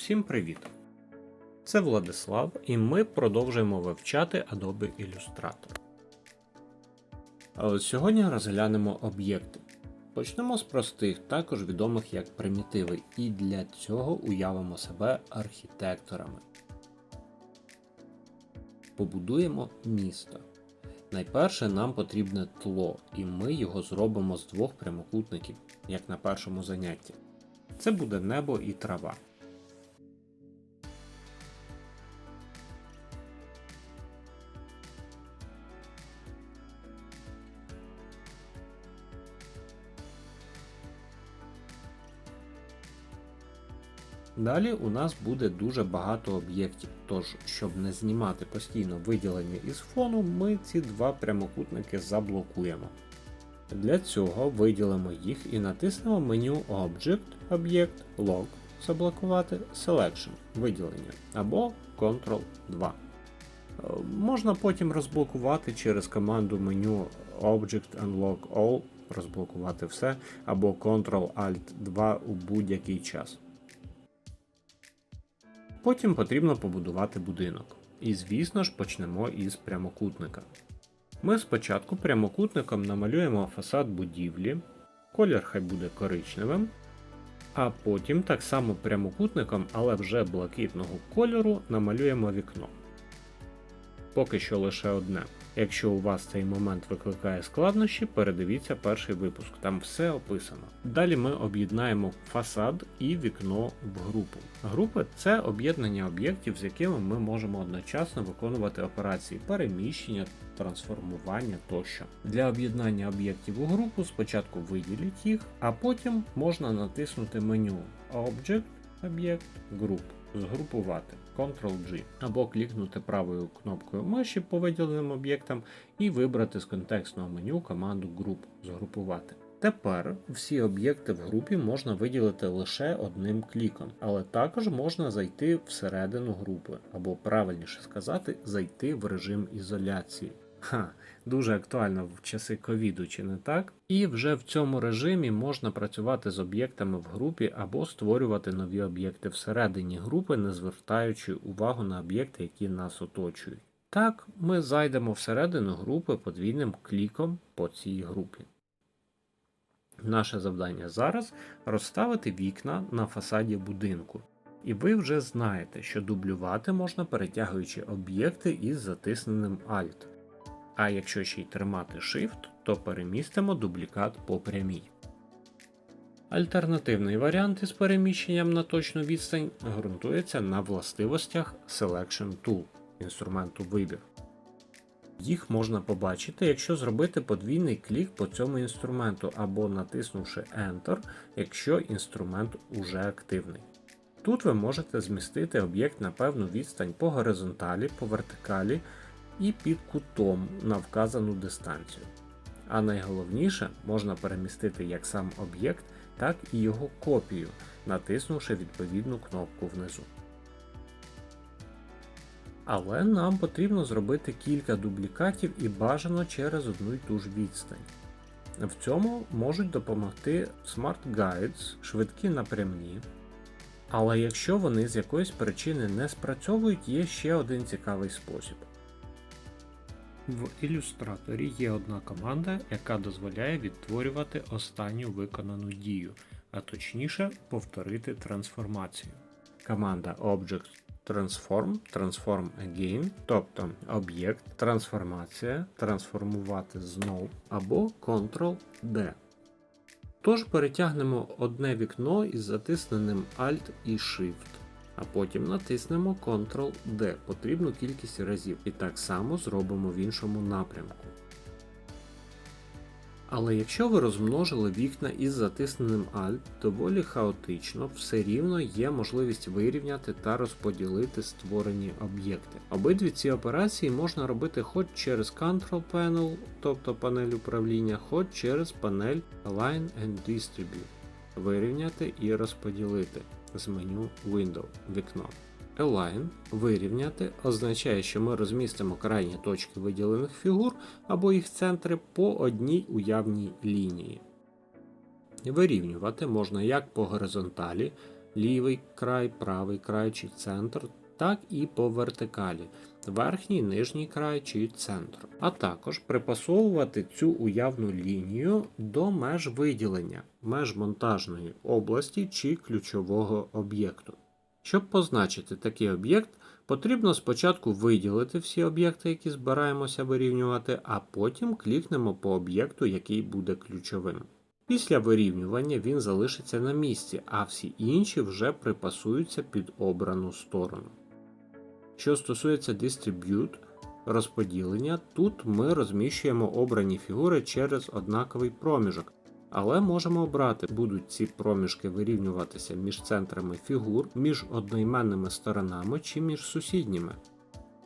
Всім привіт! Це Владислав, і ми продовжуємо вивчати Adobe Illustrator. Сьогодні розглянемо об'єкти. Почнемо з простих, також відомих як примітиви, і для цього уявимо себе архітекторами. Побудуємо місто. Найперше нам потрібне тло, і ми його зробимо з двох прямокутників, як на першому занятті. Це буде небо і трава. Далі у нас буде дуже багато об'єктів, тож, щоб не знімати постійно виділення із фону, ми ці два прямокутники заблокуємо. Для цього виділимо їх і натиснемо меню Object, об'єкт, Log, заблокувати, Selection, виділення або Ctrl 2. Е, Можна потім розблокувати через команду меню Object Unlock All, розблокувати все, або Ctrl-Alt 2 у будь-який час. Потім потрібно побудувати будинок. І звісно ж почнемо із прямокутника. Ми спочатку прямокутником намалюємо фасад будівлі, колір хай буде коричневим, а потім так само прямокутником, але вже блакитного кольору намалюємо вікно. Поки що лише одне. Якщо у вас цей момент викликає складнощі, передивіться перший випуск, там все описано. Далі ми об'єднаємо фасад і вікно в групу. Групи це об'єднання об'єктів, з якими ми можемо одночасно виконувати операції переміщення, трансформування тощо. Для об'єднання об'єктів у групу спочатку виділіть їх, а потім можна натиснути меню Object, об'єкт, Group, згрупувати Ctrl-G, або клікнути правою кнопкою миші по виділеним об'єктам і вибрати з контекстного меню команду Group згрупувати. Тепер всі об'єкти в групі можна виділити лише одним кліком, але також можна зайти всередину групи, або правильніше сказати, зайти в режим ізоляції. Ха, дуже актуально в часи ковіду, чи не так? І вже в цьому режимі можна працювати з об'єктами в групі або створювати нові об'єкти всередині групи, не звертаючи увагу на об'єкти, які нас оточують. Так, ми зайдемо всередину групи подвійним кліком по цій групі. Наше завдання зараз розставити вікна на фасаді будинку. І ви вже знаєте, що дублювати можна перетягуючи об'єкти із затисненим Alt. А якщо ще й тримати Shift, то перемістимо дублікат по прямій. Альтернативний варіант із переміщенням на точну відстань ґрунтується на властивостях Selection Tool інструменту вибір. Їх можна побачити, якщо зробити подвійний клік по цьому інструменту або натиснувши Enter, якщо інструмент уже активний. Тут ви можете змістити об'єкт на певну відстань по горизонталі, по вертикалі і під кутом на вказану дистанцію. А найголовніше можна перемістити як сам об'єкт, так і його копію, натиснувши відповідну кнопку внизу. Але нам потрібно зробити кілька дублікатів і бажано через одну й ту ж відстань. В цьому можуть допомогти Smart Guides, швидкі напрямні. Але якщо вони з якоїсь причини не спрацьовують, є ще один цікавий спосіб. В ілюстраторі є одна команда, яка дозволяє відтворювати останню виконану дію, а точніше повторити трансформацію. Команда Object Transform, Transform Again, тобто об'єкт, трансформація, трансформувати знов або Ctrl-D. Тож перетягнемо одне вікно із затисненим Alt і Shift, а потім натиснемо Ctrl-D потрібну кількість разів і так само зробимо в іншому напрямку. Але якщо ви розмножили вікна із затисненим Alt доволі хаотично, все рівно є можливість вирівняти та розподілити створені об'єкти. Обидві ці операції можна робити хоч через Control Panel, тобто панель управління, хоч через панель Align and Distribute, вирівняти і розподілити з меню Window вікно. Align вирівняти означає, що ми розмістимо крайні точки виділених фігур або їх центри по одній уявній лінії. Вирівнювати можна як по горизонталі, лівий край, правий край чи центр, так і по вертикалі, верхній, нижній край чи центр. А також припасовувати цю уявну лінію до меж виділення, меж монтажної області чи ключового об'єкту. Щоб позначити такий об'єкт, потрібно спочатку виділити всі об'єкти, які збираємося вирівнювати, а потім клікнемо по об'єкту, який буде ключовим. Після вирівнювання він залишиться на місці, а всі інші вже припасуються під обрану сторону. Що стосується Distribute, розподілення, тут ми розміщуємо обрані фігури через однаковий проміжок, але можемо обрати, будуть ці проміжки вирівнюватися між центрами фігур, між одноіменними сторонами чи між сусідніми.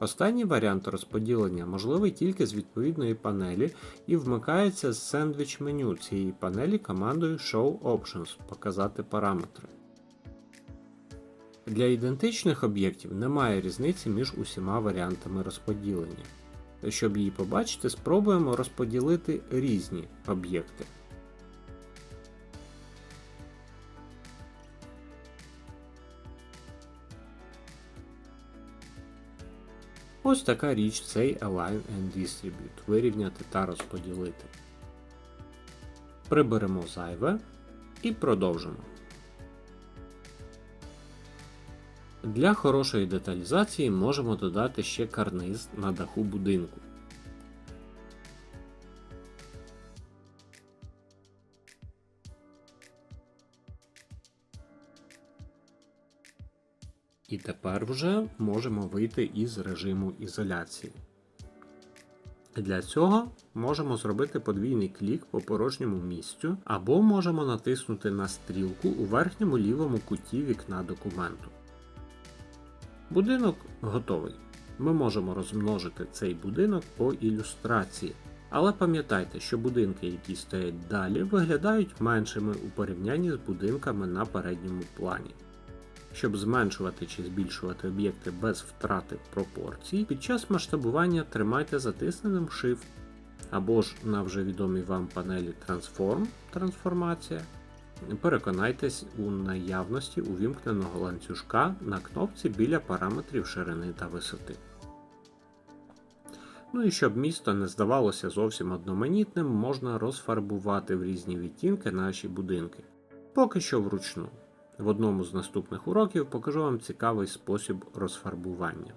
Останній варіант розподілення можливий тільки з відповідної панелі і вмикається з сендвіч меню цієї панелі командою Show Options показати параметри. Для ідентичних об'єктів немає різниці між усіма варіантами розподілення. Щоб її побачити, спробуємо розподілити різні об'єкти. Ось така річ цей Align and Distribute вирівняти та розподілити. Приберемо зайве і продовжимо. Для хорошої деталізації можемо додати ще карниз на даху будинку. І тепер вже можемо вийти із режиму ізоляції. Для цього можемо зробити подвійний клік по порожньому місцю, або можемо натиснути на стрілку у верхньому лівому куті вікна документу. Будинок готовий. Ми можемо розмножити цей будинок по ілюстрації. Але пам'ятайте, що будинки, які стоять далі, виглядають меншими у порівнянні з будинками на передньому плані. Щоб зменшувати чи збільшувати об'єкти без втрати пропорцій, під час масштабування тримайте затисненим Shift або ж на вже відомій вам панелі Transform трансформація. Переконайтесь у наявності увімкненого ланцюжка на кнопці біля параметрів ширини та висоти. Ну і щоб місто не здавалося зовсім одноманітним, можна розфарбувати в різні відтінки наші будинки. Поки що вручну. В одному з наступних уроків покажу вам цікавий спосіб розфарбування.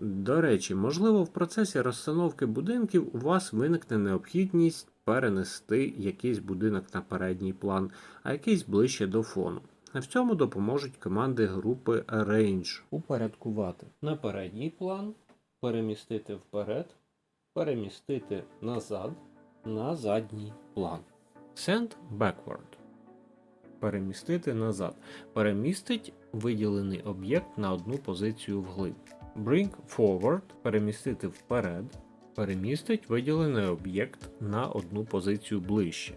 До речі, можливо, в процесі розстановки будинків у вас виникне необхідність перенести якийсь будинок на передній план, а якийсь ближче до фону. В цьому допоможуть команди групи Arrange. Упорядкувати на передній план, перемістити вперед, перемістити назад на задній план. Send backward. Перемістити назад. Перемістить виділений об'єкт на одну позицію вглиб. Bring forward перемістити вперед. Перемістить виділений об'єкт на одну позицію ближче.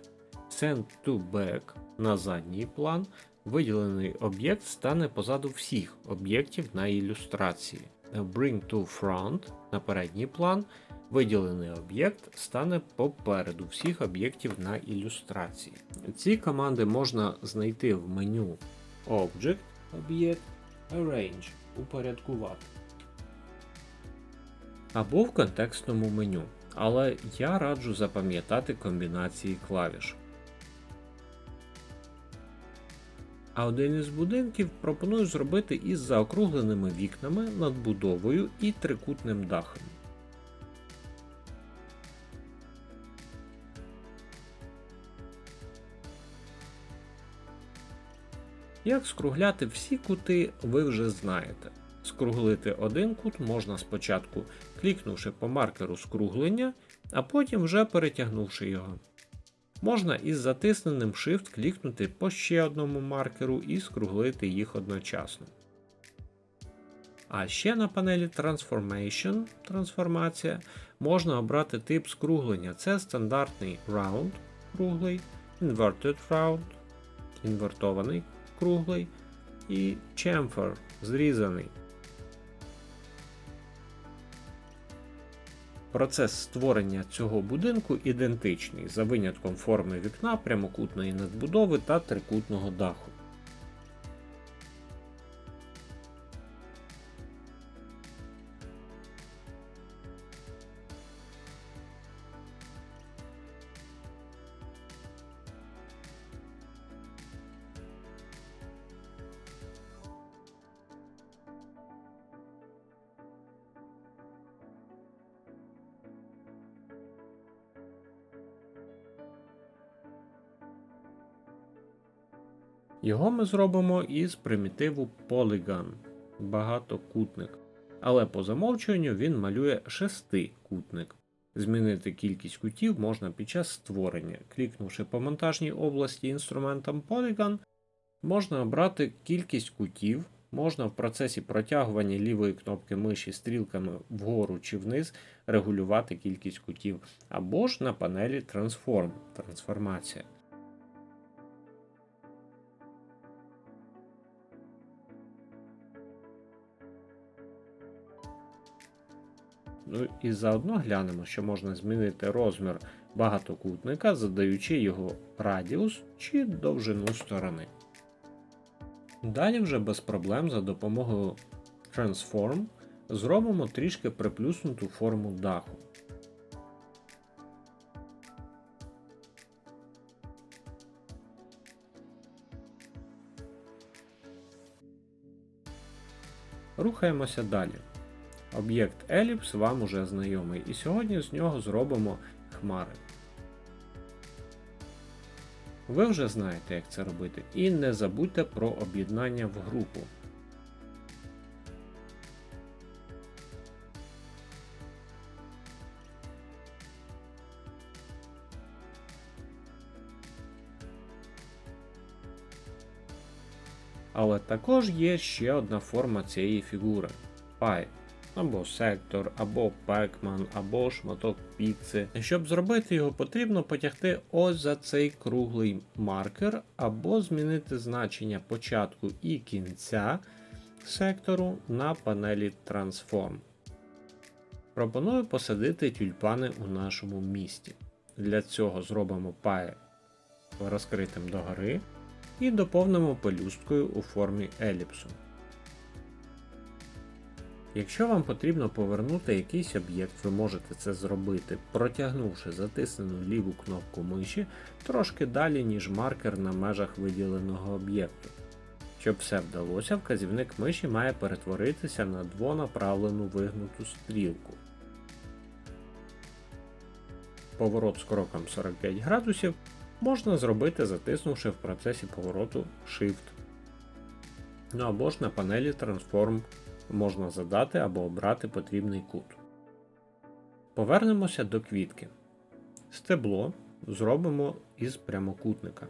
Send to back на задній план. Виділений об'єкт стане позаду всіх об'єктів на ілюстрації. Bring to front на передній план. Виділений об'єкт стане попереду всіх об'єктів на ілюстрації. Ці команди можна знайти в меню Object, об'єкт, Arrange, упорядкувати. Або в контекстному меню. Але я раджу запам'ятати комбінації клавіш. А один із будинків пропоную зробити із заокругленими вікнами, надбудовою і трикутним дахом. Як скругляти всі кути, ви вже знаєте. Скруглити один кут можна спочатку клікнувши по маркеру скруглення, а потім вже перетягнувши його. Можна із затисненим Shift клікнути по ще одному маркеру і скруглити їх одночасно. А ще на панелі Transformation трансформація можна обрати тип скруглення. Це стандартний Round круглий, Inverted Round, інвертований круглий і Chamfer зрізаний. Процес створення цього будинку ідентичний за винятком форми вікна, прямокутної надбудови та трикутного даху. Його ми зробимо із примітиву Polygon багатокутник. Але по замовчуванню він малює шестикутник. Змінити кількість кутів можна під час створення. Клікнувши по монтажній області інструментом Polygon, можна обрати кількість кутів, можна в процесі протягування лівої кнопки миші стрілками вгору чи вниз регулювати кількість кутів, або ж на панелі Transform трансформація. Ну і заодно глянемо, що можна змінити розмір багатокутника, задаючи його радіус чи довжину сторони. Далі вже без проблем за допомогою Transform зробимо трішки приплюснуту форму даху. Рухаємося далі. Об'єкт Еліпс вам уже знайомий, і сьогодні з нього зробимо хмари. Ви вже знаєте, як це робити, і не забудьте про об'єднання в групу. Але також є ще одна форма цієї фігури Pie або сектор, або пекман, або шматок піци. Щоб зробити його, потрібно потягти ось за цей круглий маркер, або змінити значення початку і кінця сектору на панелі Transform. Пропоную посадити тюльпани у нашому місті. Для цього зробимо пай розкритим догори і доповнимо пелюсткою у формі еліпсу. Якщо вам потрібно повернути якийсь об'єкт, ви можете це зробити, протягнувши затиснену ліву кнопку миші трошки далі, ніж маркер на межах виділеного об'єкту. Щоб все вдалося, вказівник миші має перетворитися на двонаправлену вигнуту стрілку. Поворот з кроком 45 градусів можна зробити, затиснувши в процесі повороту Shift. Ну або ж на панелі Transform можна задати або обрати потрібний кут. Повернемося до квітки. Стебло зробимо із прямокутника.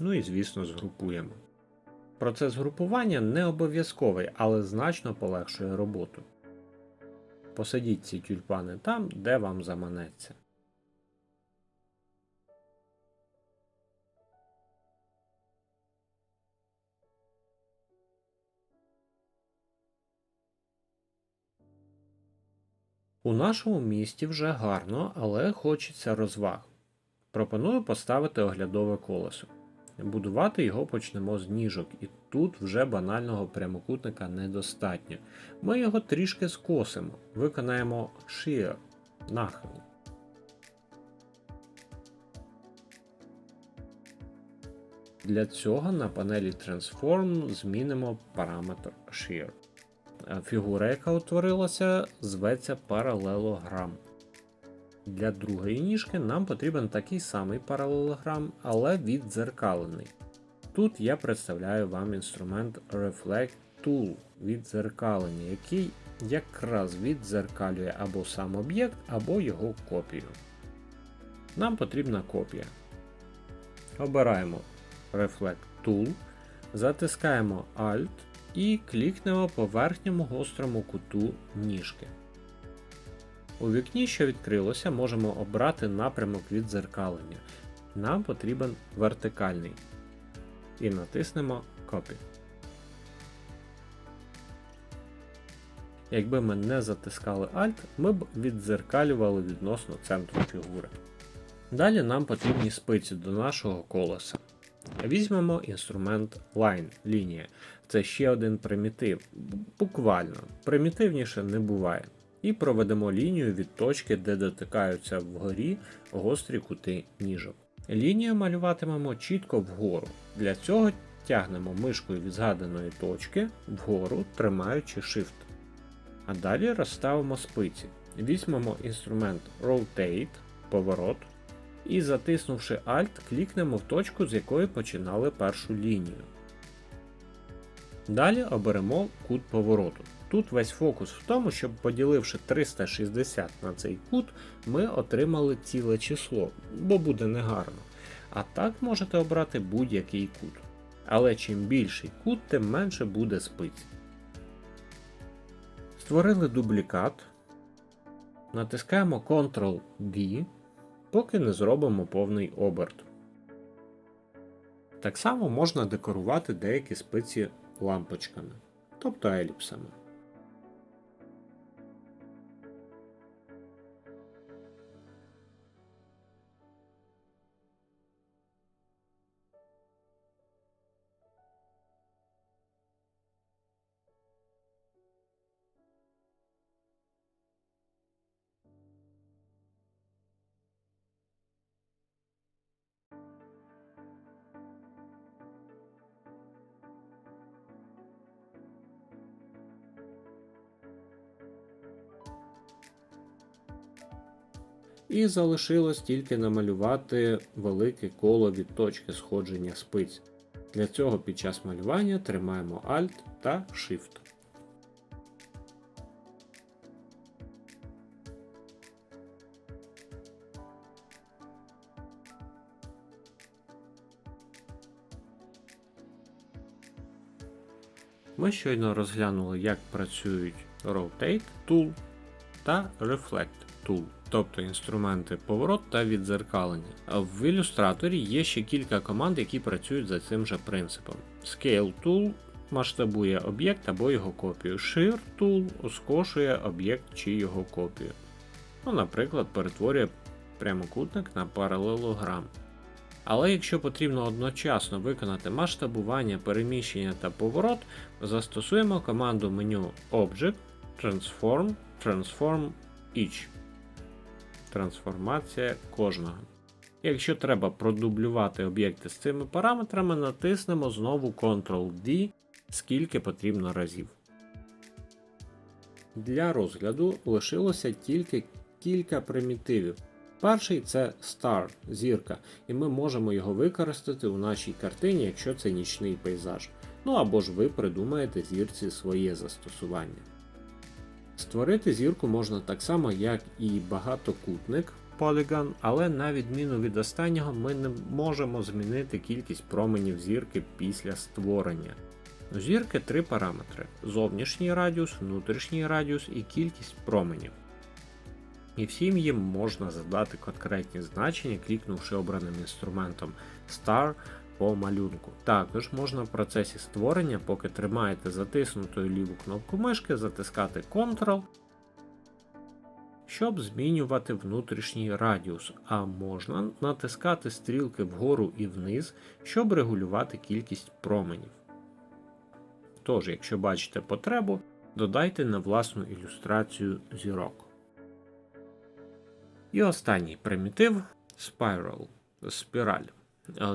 Ну і, звісно, згрупуємо. Процес групування не обов'язковий, але значно полегшує роботу. Посадіть ці тюльпани там, де вам заманеться. У нашому місті вже гарно, але хочеться розваг. Пропоную поставити оглядове колесо. Будувати його почнемо з ніжок, і тут вже банального прямокутника недостатньо. Ми його трішки скосимо, виконаємо shear нахил. Для цього на панелі Transform змінимо параметр Shear. Фігура, яка утворилася, зветься паралелограм. Для другої ніжки нам потрібен такий самий паралелограм, але віддзеркалений. Тут я представляю вам інструмент Reflect Tool віддзеркалення, який якраз віддзеркалює або сам об'єкт, або його копію. Нам потрібна копія. Обираємо Reflect Tool, затискаємо Alt і клікнемо по верхньому гострому куту ніжки. У вікні, що відкрилося, можемо обрати напрямок віддзеркалення. Нам потрібен вертикальний. І натиснемо Copy. Якби ми не затискали Alt, ми б віддзеркалювали відносно центру фігури. Далі нам потрібні спиці до нашого колеса. Візьмемо інструмент Line лінія. Це ще один примітив. Буквально, примітивніше не буває. І проведемо лінію від точки, де дотикаються вгорі гострі кути ніжок. Лінію малюватимемо чітко вгору. Для цього тягнемо мишкою від згаданої точки вгору, тримаючи Shift. А далі розставимо спиці. Візьмемо інструмент Rotate, поворот, і затиснувши Alt, клікнемо в точку, з якої починали першу лінію. Далі оберемо кут повороту. Тут весь фокус в тому, щоб поділивши 360 на цей кут, ми отримали ціле число, бо буде негарно. А так можете обрати будь-який кут. Але чим більший кут, тим менше буде спиць. Створили дублікат. Натискаємо Ctrl-V, поки не зробимо повний оберт. Так само можна декорувати деякі спиці лампочками, тобто еліпсами. І залишилось тільки намалювати велике коло від точки сходження спиць. Для цього під час малювання тримаємо Alt та Shift. Ми щойно розглянули, як працюють Rotate Tool та Reflect Tool, тобто інструменти поворот та відзеркалення. В ілюстраторі є ще кілька команд, які працюють за цим же принципом. Scale Tool масштабує об'єкт або його копію. Shear Tool ускошує об'єкт чи його копію. Ну, Наприклад, перетворює прямокутник на паралелограм. Але якщо потрібно одночасно виконати масштабування, переміщення та поворот, застосуємо команду меню Object Transform Transform Each. Трансформація кожного. Якщо треба продублювати об'єкти з цими параметрами, натиснемо знову Ctrl-D, скільки потрібно разів. Для розгляду лишилося тільки кілька примітивів. Перший це Star зірка, і ми можемо його використати у нашій картині, якщо це нічний пейзаж. Ну або ж ви придумаєте зірці своє застосування. Створити зірку можна так само, як і багатокутник Polygon, але на відміну від останнього, ми не можемо змінити кількість променів зірки після створення. У зірки три параметри: зовнішній радіус, внутрішній радіус і кількість променів. І всім їм можна задати конкретні значення, клікнувши обраним інструментом Star по малюнку. Також можна в процесі створення, поки тримаєте затиснутою ліву кнопку мишки, затискати Ctrl, щоб змінювати внутрішній радіус, а можна натискати стрілки вгору і вниз, щоб регулювати кількість променів. Тож, якщо бачите потребу, додайте на власну ілюстрацію зірок. І останній примітив Spiral спіраль.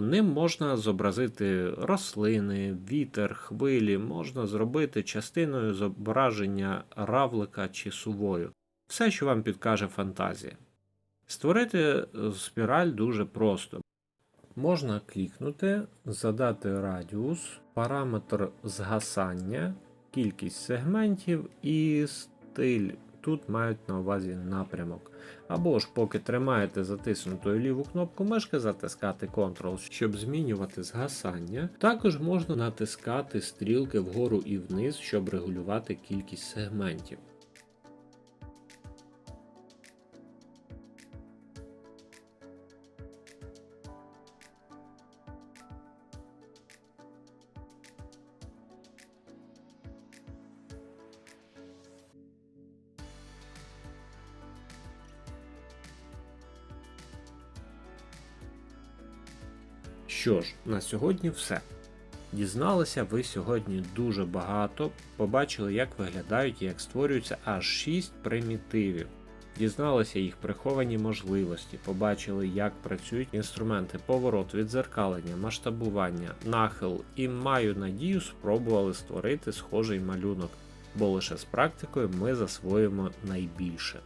Ним можна зобразити рослини, вітер, хвилі, можна зробити частиною зображення равлика чи сувою. Все, що вам підкаже фантазія. Створити спіраль дуже просто. Можна клікнути, задати радіус, параметр згасання, кількість сегментів і стиль тут мають на увазі напрямок. Або ж, поки тримаєте затиснутою ліву кнопку мишки, затискати Ctrl, щоб змінювати згасання. Також можна натискати стрілки вгору і вниз, щоб регулювати кількість сегментів. Що ж, на сьогодні все. Дізналися ви сьогодні дуже багато, побачили, як виглядають і як створюються аж 6 примітивів. Дізналися їх приховані можливості, побачили, як працюють інструменти поворот, відзеркалення, масштабування, нахил, і маю надію спробували створити схожий малюнок, бо лише з практикою ми засвоїмо найбільше.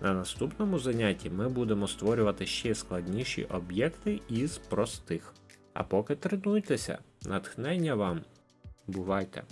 На наступному занятті ми будемо створювати ще складніші об'єкти із простих. А поки тренуйтеся, натхнення вам! Бувайте!